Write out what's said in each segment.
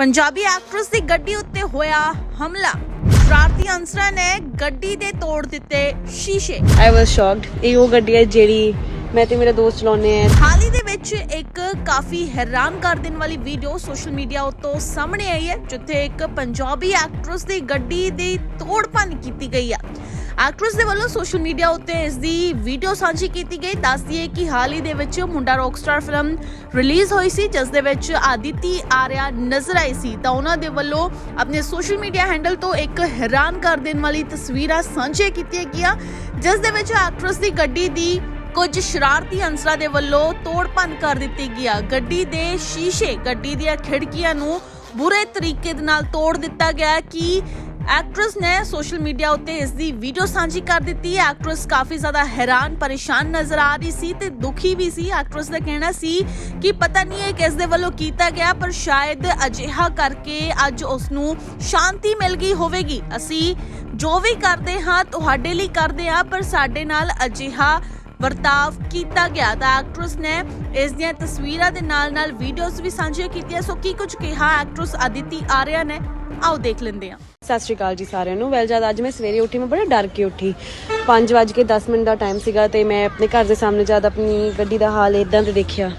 Punjabi actress ਦੀ ਗੱਡੀ ਉੱਤੇ ਹੋਇਆ ਹਮਲਾ। ਸ਼ਰਾਰਤੀ ਅਨਸਰਾਂ ਨੇ ਗੱਡੀ ਦੇ ਤੋੜ ਦਿੱਤੇ ਸ਼ੀਸ਼ੇ। ਆਈ ਵਾਸ ਸ਼ੌਕਡ ਇਹ ਉਹ ਗੱਡੀ ਹੈ ਜਿਹੜੀ ਮੈਂ ਤੇ ਮੇਰਾ ਦੋਸਤ ਚਲਾਉਂਦੇ ਆ ਹਾਲ ਹੀ ਦੇ ਵਿੱਚ ਇੱਕ ਕਾਫੀ ਹੈਰਾਨ ਕਰ ਦੇਣ ਵਾਲੀ ਵੀਡੀਓ ਸੋਸ਼ਲ ਮੀਡੀਆ ਉੱਤੋਂ ਸਾਹਮਣੇ ਆਈ ਹੈ ਜਿੱਥੇ ਇੱਕ ਪੰਜਾਬੀ ਐਕਟਰੈਸ ਦੀ ਗੱਡੀ ਦੀ ਤੋੜਪੰਨ ਕੀਤੀ ਗਈ ਹੈ ਐਕਟਰਸ ਦੇ ਵੱਲੋਂ ਸੋਸ਼ਲ ਮੀਡੀਆ ਉੱਤੇ ਇਸ ਦੀ ਵੀਡੀਓ ਸਾਂਝੀ ਕੀਤੀ ਗਈ। ਦੱਸਦੀ ਹੈ ਕਿ ਹਾਲ ਹੀ ਦੇ ਵਿੱਚ ਮੁੰਡਾ ਰੌਕਸਟਾਰ ਫਿਲਮ ਰਿਲੀਜ਼ ਹੋਈ ਸੀ, ਜਿਸ ਦੇ ਵਿੱਚ ਆਦਿਤੀ ਆਰਿਆ ਨਜ਼ਰ ਆਈ ਸੀ। ਤਾਂ ਉਹਨਾਂ ਦੇ ਵੱਲੋਂ ਆਪਣੇ ਸੋਸ਼ਲ ਮੀਡੀਆ ਹੈਂਡਲ ਤੋਂ ਇੱਕ ਹੈਰਾਨ ਕਰ ਦੇਣ ਵਾਲੀ ਤਸਵੀਰਾਂ ਸਾਂਝੀਆਂ ਕੀਤੀਆਂ ਗਈਆਂ, ਜਿਸ ਦੇ ਵਿੱਚ ਐਕਟਰਸ ਦੀ ਗੱਡੀ ਦੀ ਕੁਝ ਸ਼ਰਾਰਤੀ ਅੰਸਰਾਂ ਦੇ ਵੱਲੋਂ ਤੋੜ-ਭੰਨ ਕਰ ਦਿੱਤੀ ਗਿਆ ਗੱਡੀ ਦੇ ਸ਼ੀਸ਼ੇ, ਗੱਡੀ ਦੀਆਂ ਖਿੜਕੀਆਂ ਨੂੰ ਬੁਰੇ ਤਰੀਕੇ ਦੇ ਨਾਲ ਤੋੜ ਦਿੱਤਾ ਗਿਆ ਕਿ ਐਕਟਰੈਸ ਨੇ ਸੋਸ਼ਲ ਮੀਡੀਆ ਉੱਤੇ ਇਸ ਦੀ ਵੀਡੀਓ ਸਾਂਝੀ ਕਰ ਦਿੱਤੀ ਹੈ। ਐਕਟਰੈਸ ਕਾਫੀ ਜ਼ਿਆਦਾ ਹੈਰਾਨ, ਪਰੇਸ਼ਾਨ ਨਜ਼ਰ ਆ ਰਹੀ ਸੀ ਤੇ ਦੁਖੀ ਵੀ ਸੀ। ਐਕਟਰੈਸ ਦਾ ਕਹਿਣਾ ਸੀ ਕਿ ਪਤਾ ਨਹੀਂ ਇਹ ਕਿਸ ਦੇ ਵੱਲੋਂ ਕੀਤਾ ਗਿਆ, ਪਰ ਸ਼ਾਇਦ ਅਜਿਹਾ ਕਰਕੇ ਅੱਜ ਉਸ ਨੂੰ ਸ਼ਾਂਤੀ ਮਿਲ ਗਈ ਹੋਵੇਗੀ। ਅਸੀਂ ਜੋ ਵੀ ਕਰਦੇ ਹਾਂ, ਤੁਹਾਡੇ ਲਈ ਕਰਦੇ ਹਾਂ, ਪਰ ਸਾਡੇ ਨਾਲ ਅਜਿਹਾ ਵਰਤਾਵ ਕੀਤਾ ਗਿਆ। ਤਾਂ ਐਕਟਰਸ ਨੇ ਇਸ ਦੀਆਂ ਤਸਵੀਰਾਂ ਦੇ ਨਾਲ-ਨਾਲ ਵੀਡੀਓਜ਼ ਵੀ ਸਾਂਝੀਆਂ ਕੀਤੀਆਂ। ਸੋ ਕੀ ਕੁਝ ਕਿਹਾ ਐਕਟਰੈਸ ਅਦਿਤੀ ਆਰਿਆ ਨੇ? ਆਓ ਦੇਖ ਲੈਂਦੇ ਹਾਂ। ਸਤਿ ਸ਼੍ਰੀ ਅਕਾਲ ਜੀ ਸਾਰਿਆਂ ਨੂੰ। ਵੈਲ ਜਦ ਅੱਜ ਮੈਂ ਸਵੇਰੇ ਉੱਠੀ, ਮੈਂ ਬੜਾ ਡਰ ਕੇ ਉੱਠੀ। 5:10 ਮਿੰਟ ਦਾ ਟਾਈਮ ਸੀਗਾ ਤੇ ਮੈਂ ਆਪਣੇ ਘਰ ਦੇ ਸਾਹਮਣੇ ਜਦ ਆਪਣੀ ਗੱਡੀ ਦਾ ਹਾਲ ਇਦਾਂ ਤੇ ਦੇਖਿਆ।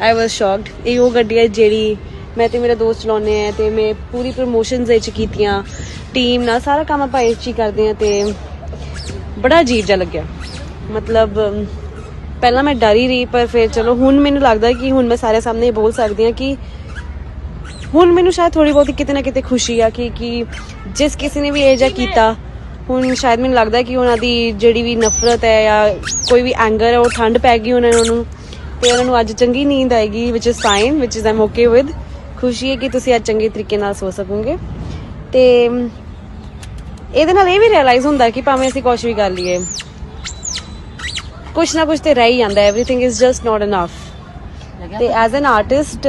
ਆਈ ਵਾਸ ਸ਼ੌਕਡ ਇਹ ਉਹ ਗੱਡੀ ਹੈ ਜਿਹੜੀ ਮੈਂ ਤੇ ਮੇਰਾ ਦੋਸਤ ਚਲਾਉਂਦੇ ਆ ਤੇ ਮੈਂ ਪੂਰੀ ਪ੍ਰੋਮੋਸ਼ਨਸ 'ਚ ਕੀਤੀਆਂ। ਟੀਮ ਨਾਲ ਸਾਰਾ ਕੰਮ ਆਪਾਂ ਇਸ 'ਚ ਹੀ ਕਰਦੇ ਆ ਤੇ ਬੜਾ ਅਜੀਬ ਜਿਹਾ ਲੱਗਿਆ। ਮਤਲਬ ਪਹਿਲਾਂ ਮੈਂ ਡਰ ਹੀ ਰਹੀ, ਪਰ ਫਿਰ ਚਲੋ, ਹੁਣ ਮੈਨੂੰ ਲੱਗਦਾ ਕਿ ਹੁਣ ਮੈਂ ਸਾਰੇ ਸਾਹਮਣੇ ਬੋਲ ਸਕਦੀ ਹਾਂ ਕਿ ਹੁਣ ਮੈਨੂੰ ਸ਼ਾਇਦ ਥੋੜੀ ਬਹੁਤੀ ਕਿਤੇ ਨਾ ਕਿਤੇ ਖੁਸ਼ੀ ਆ ਕਿ ਕਿ ਜਿਸ ਕਿਸੇ ਨੇ ਵੀ ਇਹ ਜਿਹਾ ਕੀਤਾ, ਹੁਣ ਸ਼ਾਇਦ ਮੈਨੂੰ ਲੱਗਦਾ ਕਿ ਉਹਨਾਂ ਦੀ ਜਿਹੜੀ ਵੀ ਨਫ਼ਰਤ ਹੈ ਜਾਂ ਕੋਈ ਵੀ ਐਂਗਰ ਹੈ, ਉਹ ਠੰਡ ਪੈ ਗਈ ਉਹਨਾਂ ਨੂੰ, ਤੇ ਉਹਨਾਂ ਨੂੰ ਅੱਜ ਚੰਗੀ ਨੀਂਦ ਆਏਗੀ which is fine which is I'm okay with ਖੁਸ਼ੀ ਹੈ ਕਿ ਤੁਸੀਂ ਅੱਜ ਚੰਗੇ ਤਰੀਕੇ ਨਾਲ ਸੋ ਸਕੋਗੇ। ਤੇ ਇਹਦੇ ਨਾਲ ਇਹ ਵੀ ਰਿਅਲਾਈਜ਼ ਹੁੰਦਾ ਕਿ ਭਾਵੇਂ ਅਸੀਂ ਕੁਝ ਵੀ ਕਰ ਲਈਏ ਕੁਛ ਨਾ ਕੁਛ ਤੇ ਰਹਿ ਹੀ ਜਾਂਦਾ everything is just not enough ਤੇ ਐਜ਼ ਐਨ ਆਰਟਿਸਟ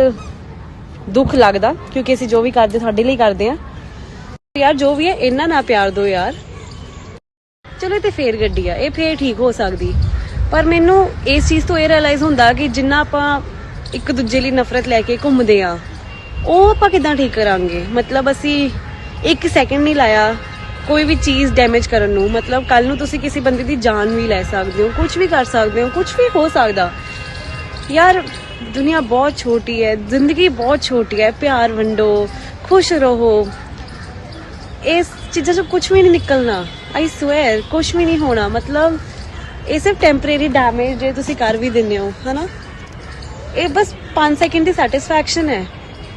ਦੁੱਖ ਲੱਗਦਾ ਕਿਉਂਕਿ ਅਸੀਂ ਜੋ ਵੀ ਕਰਦੇ ਤੁਹਾਡੇ ਲਈ ਕਰਦੇ ਆ ਯਾਰ ਜੋ ਵੀ ਹੈ ਇਹਨਾਂ ਨਾਲ ਪਿਆਰ ਦਿਓ ਯਾਰ। ਚਲੋ ਤੇ ਫੇਰ ਗੱਡੀ ਆ ਇਹ ਫੇਰ ਠੀਕ ਹੋ ਸਕਦੀ। ਪਰ ਮੈਨੂੰ ਇਸ ਚੀਜ਼ ਤੋਂ ਇਹ ਰਿਅਲਾਈਜ਼ ਹੁੰਦਾ ਕਿ ਜਿੰਨਾ ਆਪਾਂ ਇੱਕ ਦੂਜੇ ਲਈ ਨਫ਼ਰਤ ਲੈ ਕੇ ਘੁੰਮਦੇ ਆ ਉਹ ਆਪਾਂ ਕਿਦਾਂ ਠੀਕ ਕਰਾਂਗੇ? ਮਤਲਬ ਅਸੀਂ ਇੱਕ ਸੈਕਿੰਡ ਨਹੀਂ ਲਾਇਆ ਕੋਈ ਵੀ ਚੀਜ਼ ਡੈਮੇਜ ਕਰਨ ਨੂੰ, ਮਤਲਬ ਕੱਲ ਨੂੰ ਤੁਸੀਂ ਕਿਸੇ ਬੰਦੇ ਦੀ ਜਾਨ ਵੀ ਲੈ ਸਕਦੇ ਹੋ ਕੁਝ ਵੀ ਕਰ ਸਕਦੇ ਹੋ ਕੁਝ ਵੀ ਹੋ ਸਕਦਾ। ਯਾਰ, ਦੁਨੀਆ ਬਹੁਤ ਛੋਟੀ ਹੈ, ਜ਼ਿੰਦਗੀ ਬਹੁਤ ਛੋਟੀ ਹੈ, ਪਿਆਰ ਵੰਡੋ, ਖੁਸ਼ ਰਹੋ। ਇਸ ਚੀਜ਼ਾਂ ਚੋਂ ਕੁਝ ਵੀ ਨਹੀਂ ਨਿਕਲਣਾ ਆਈ ਸਵੇਅਰ ਕੁਝ ਵੀ ਨਹੀਂ ਹੋਣਾ, ਮਤਲਬ ਇਹ ਸਿਰਫ ਟੈਂਪਰੇਰੀ ਡੈਮੇਜ ਜੇ ਤੁਸੀਂ ਕਰ ਵੀ ਦਿੰਦੇ ਹੋ, ਹਨਾ? ਇਹ ਬਸ 5 ਸੈਕਿੰਡ ਦੀ ਸੈਟੀਸਫੈਕਸ਼ਨ ਹੈ।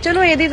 ਚਲੋ, ਇਹਦੀ